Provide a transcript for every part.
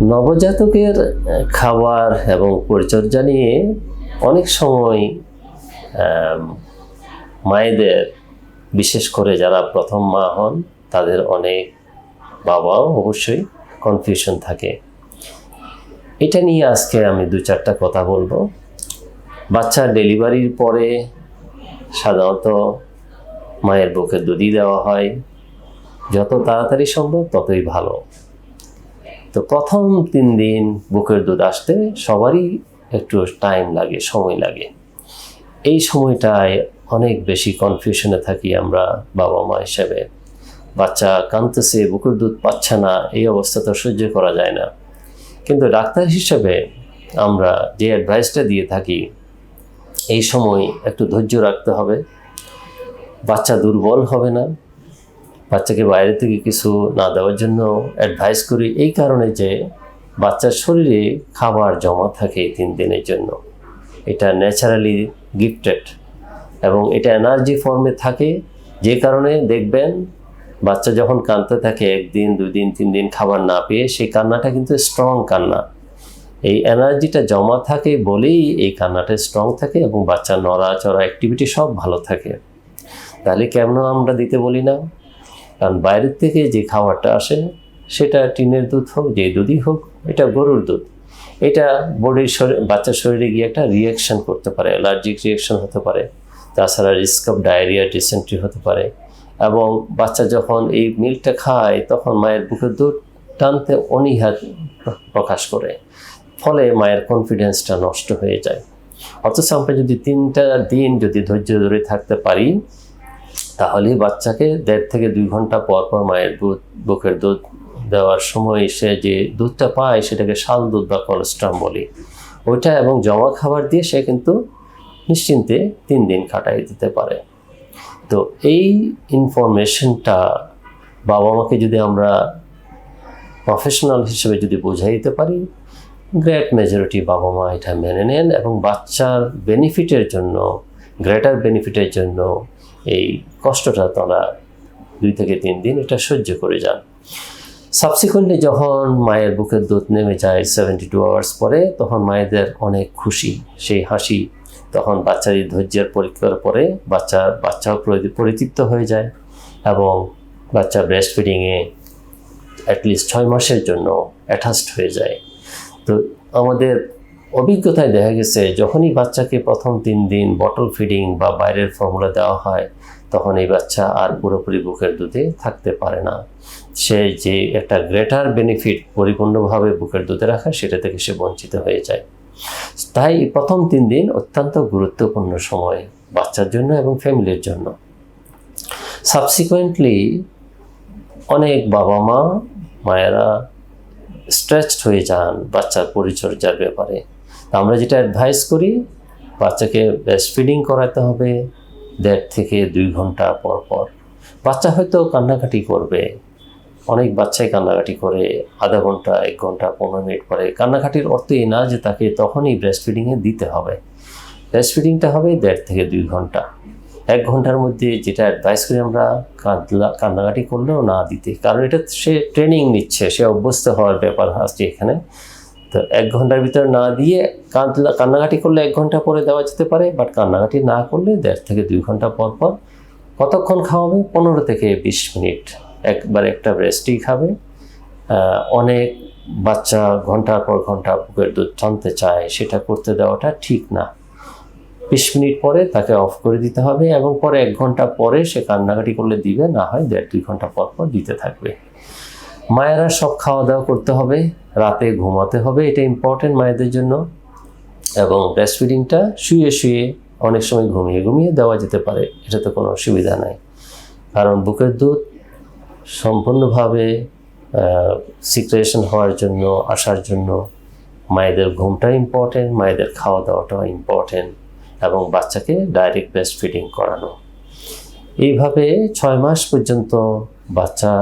নবজাতকের খাবার এবং পরিচর্যা নিয়ে অনেক সময় মায়েদের, বিশেষ করে যারা প্রথম মা হন, তাদের অনেক বাবাও অবশ্যই কনফিউশন থাকে। এটা নিয়ে আজকে আমি দু চারটা কথা বলব। বাচ্চার ডেলিভারির পরে সাধারণত মায়ের বুকে দুধই দেওয়া হয়। যত তাড়াতাড়ি সম্ভব ততই ভালো। তো প্রথম তিন দিন বুকের দুধ আসতে সবারই একটু টাইম লাগে, সময় লাগে। এই সময়টায় অনেক বেশি কনফিউশনে থাকি আমরা বাবা মা হিসেবে। বাচ্চা কাঁদতেছে, বুকের দুধ পাচ্ছে না, এই অবস্থা তো সহ্য করা যায় না। কিন্তু ডাক্তার হিসেবে আমরা যে অ্যাডভাইসটা দিয়ে থাকি, এই সময় একটু ধৈর্য রাখতে হবে। বাচ্চা দুর্বল হবে না। বাচ্চাকে বাইরে থেকে কিছু না দেওয়ার জন্য অ্যাডভাইস করি। এই কারণে যে বাচ্চার শরীরে খাবার জমা থাকে তিন দিনের জন্য। এটা ন্যাচারালি গিফটেড এবং এটা এনার্জি ফর্মে থাকে। যে কারণে দেখবেন বাচ্চা যখন কাঁদতে থাকে, একদিন দুই দিন তিন দিন খাবার না পেয়ে সেই কান্নাটা কিন্তু স্ট্রং কান্না। এই এনার্জিটা জমা থাকে বলেই এই কান্নাটা স্ট্রং থাকে এবং বাচ্চার নড়াচড়া অ্যাক্টিভিটি সব ভালো থাকে। তাহলে কেমন আমরা দিতে বলি না? কারণ বাইরের থেকে যে খাবারটা আসে, সেটা টিনের দুধ হোক, যে দুধই হোক, এটা গরুর দুধ। এটা বডির শরীর, বাচ্চার শরীরে গিয়ে একটা রিয়াকশন করতে পারে অ্যালার্জিক রিয়াকশন হতে পারে। তাছাড়া রিস্ক অফ ডায়রিয়া ডিসেন্ট্রি হতে পারে। এবং বাচ্চা যখন এই মিল্কটা খায়, তখন মায়ের বুকের দুধ টানতে অনীহা প্রকাশ করে। ফলে মায়ের কনফিডেন্সটা নষ্ট হয়ে যায়। অথচ আমরা যদি তিনটা দিন যদি ধৈর্য ধরে থাকতে পারি তাহলে বাচ্চাকে দেড় থেকে দুই ঘণ্টা পর পর মায়ের দুধ বুকের দুধ দেওয়ার সময় সে যে দুধটা পায় সেটাকে শাল দুধ বা কোলেস্ট্রাম বলি। ওইটা এবং জমা খাবার দিয়ে সে কিন্তু নিশ্চিন্তে তিন দিন কাটাই দিতে পারে। তো এই ইনফরমেশনটা বাবা মাকে যদি আমরা প্রফেশনাল হিসেবে যদি বোঝাই দিতে পারি গ্রেট মেজরিটি বাবা মা এটা মেনে নেন এবং বাচ্চার বেনিফিটের জন্য গ্রেটার বেনিফিটের জন্য এই কষ্টটা তারা দুই থেকে তিন দিন এটা সহ্য করে যান। সাবসিকুয়েন্টলি যখন মায়ের বুকের দুধ নেমে যায় সেভেন্টি টু আওয়ার্স পরে, তখন মায়েদের অনেক খুশি, সেই হাসি। তখন বাচ্চার ধৈর্যের পরীক্ষার পরে বাচ্চা, বাচ্চাও পরি- পরিতৃপ্ত হয়ে যায় এবং বাচ্চা ব্রেস্ট ফিডিংয়ে অ্যাটলিস্ট ছয় মাসের জন্য অ্যাটাচড হয়ে যায়। তো আমাদের অভিজ্ঞতায় দেখা গেছে, যখনই বাচ্চাকে প্রথম তিন দিন বটল ফিডিং বা বাইরের ফর্মুলা দেওয়া হয়, তখন এই বাচ্চা আর পুরোপুরি বুকের দুধে থাকতে পারে না। সে যে একটা গ্রেটার বেনিফিট পরিপূর্ণভাবে বুকের দুধে রাখা, সেটা থেকে সে বঞ্চিত হয়ে যায়। তাই প্রথম তিন দিন অত্যন্ত গুরুত্বপূর্ণ সময় বাচ্চার জন্য এবং ফ্যামিলির জন্য। সাবসিকুয়েন্টলি অনেক বাবা মা মায়েরা স্ট্রেচড হয়ে যান বাচ্চার পরিচর্যার ব্যাপারে। আমরা যেটা অ্যাডভাইস করি, বাচ্চাকে ব্রেস্ট ফিডিং করাতে হবে, দেড় থেকে দুই ঘণ্টা পর পর। বাচ্চা হয়তো কান্নাকাটি করবে, অনেক বাচ্চাই কান্নাকাটি করে, আধা ঘণ্টা, এক ঘণ্টা, পনেরো মিনিট পরে। কান্নাকাটির অর্থ এই না যে তাকে তখনই ব্রেস্ট ফিডিংয়ে দিতে হবে। ব্রেস্ট ফিডিংটা হবে দেড় থেকে দুই ঘণ্টা। এক ঘণ্টার মধ্যে যেটা অ্যাডভাইস করি আমরা, কাঁদলা, কান্নাকাটি করলেও না দিতে। কারণ এটা সে ট্রেনিং নিচ্ছে, সে অভ্যস্ত হওয়ার ব্যাপার আসছে এখানে। তো এক ঘণ্টার ভিতরে না দিয়ে কান্নাকাটি করলে এক ঘণ্টা পরে দেওয়া যেতে পারে বাট কান্নাকাটি না করলে দেড় থেকে দুই ঘণ্টা পর পর কতক্ষণ খাওয়াবে? পনেরো থেকে বিশ মিনিট। একবার একটা ব্রেস্টই খাবে। অনেক বাচ্চা ঘণ্টার পর ঘণ্টা বুকের দুধ টানতে চায়, সেটা করতে দেওয়াটা ঠিক না। বিশ মিনিট পরে তাকে অফ করে দিতে হবে এবং পরে এক ঘণ্টা পরে সে কান্নাকাটি করলে দিবে, না হয় দেড় দুই ঘণ্টা পর পর দিতে থাকবে। মায়েরা সব খাওয়া দাওয়া করতে হবে, রাতে ঘুমাতে হবে, এটা ইম্পর্টেন্ট মায়েদের জন্য। এবং ব্রেস্ট ফিডিংটা শুয়ে শুয়ে অনেক সময় ঘুমিয়ে ঘুমিয়ে দেওয়া যেতে পারে এটাতে কোনো অসুবিধা নাই। কারণ বুকের দুধ সম্পূর্ণভাবে সিক্রেশন হওয়ার জন্য, আসার জন্য মায়েদের ঘুমটা ইম্পর্টেন্ট মায়েদের খাওয়া দাওয়াটাও ইম্পর্টেন্ট এবং বাচ্চাকে ডাইরেক্ট ব্রেস্ট ফিডিং করানো। এইভাবে ছয় মাস পর্যন্ত বাচ্চা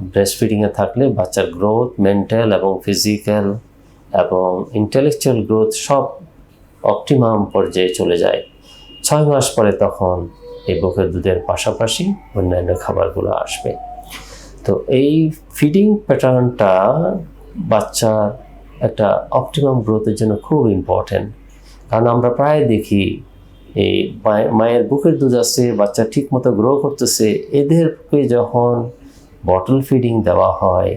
ব্রেস্ট ফিডিংয়ে থাকলে বাচ্চার গ্রোথ মেন্টাল এবং ফিজিক্যাল এবং ইন্টেলেকচুয়াল গ্রোথ সব অপটিমাম পর্যায়ে চলে যায়। ছয় মাস পরে তখন এই বুকের দুধের পাশাপাশি অন্যান্য খাবারগুলো আসবে। তো এই ফিডিং প্যাটার্নটা বাচ্চার একটা অপটিমাম গ্রোথের জন্য খুব ইম্পর্ট্যান্ট কারণ আমরা প্রায় দেখি, এই মায়ে- মায়ের বুকের দুধ আছে বাচ্চা ঠিক মতো গ্রো করতেছে এদেরকে যখন বটল ফিডিং দেওয়া হয়,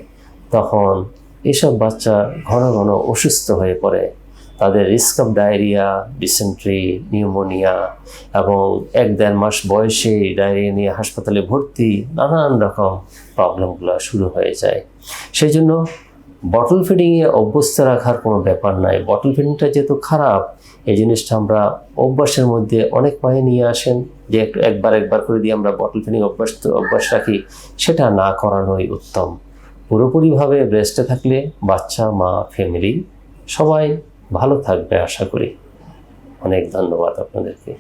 তখন এসব বাচ্চা ঘন ঘন অসুস্থ হয়ে পড়ে। তাদের risk of diarrhoea dysentery pneumonia এবং এক দেড় মাস বয়সে ডায়রিয়া নিয়ে হাসপাতালে ভর্তি নানান রকম প্রবলেমগুলো শুরু হয়ে যায়। সেই জন্য বটল ফিডিংয়ে অভ্যস্ত রাখার কোনো ব্যাপার নাই। বটল ফিডিংটা যেহেতু খারাপ, এই জিনিসটা আমরা অভ্যাসের মধ্যে অনেক মায়ে নিয়ে আসেন যে একবার একবার করে দিয়ে আমরা বটল ফিডিং অভ্যাস অভ্যাস রাখি, সেটা না করানোই উত্তম। পুরোপুরিভাবে ব্রেস্টে থাকলে বাচ্চা, মা ফ্যামিলি সবাই ভালো থাকবে আশা করি। অনেক ধন্যবাদ আপনাদেরকে।